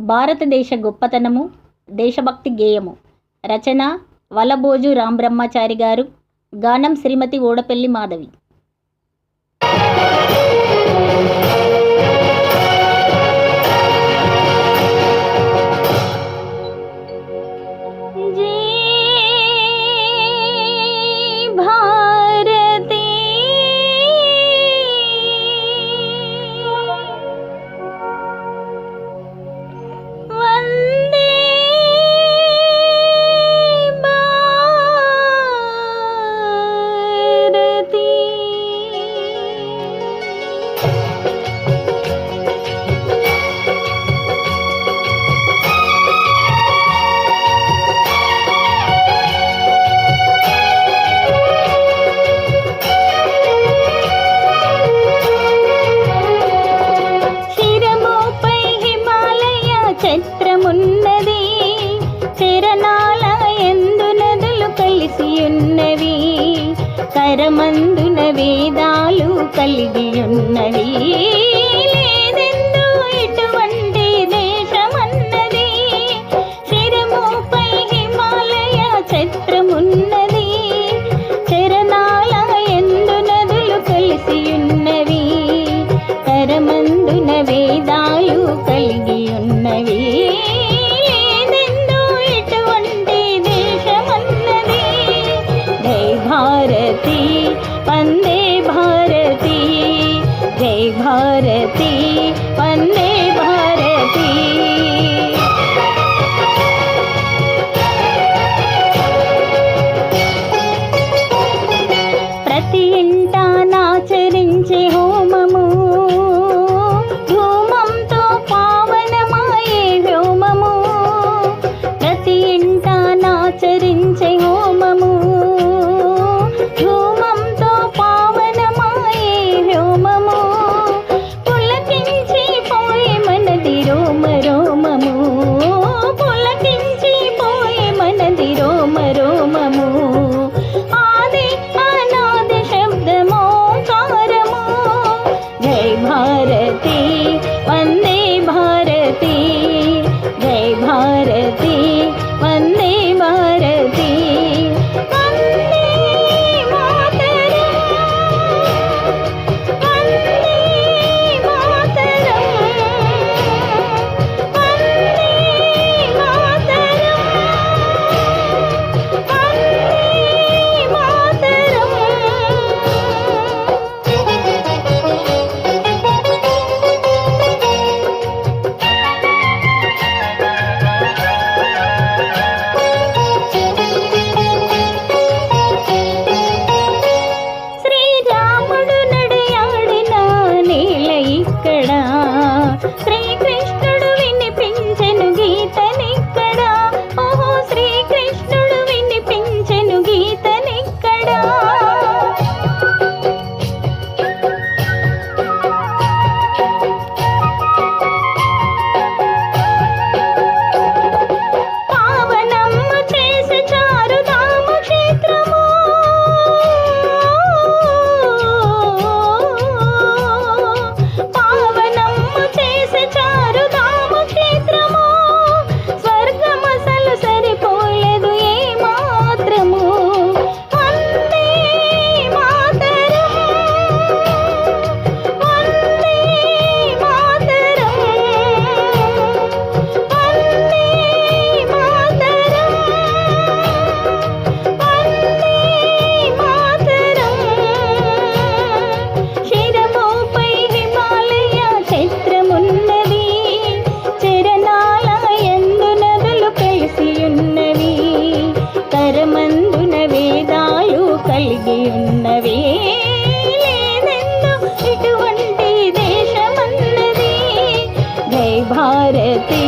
భారతదేశ గొప్పతనము దేశభక్తి గేయము. రచన వలభోజు రాంబ్రహ్మచారి గారు. గానం శ్రీమతి ఓడపల్లి మాధవి. కలిసియున్నవి కరమందున వేదాలు కలిగియున్నవి. ட்ரைனிங் भारती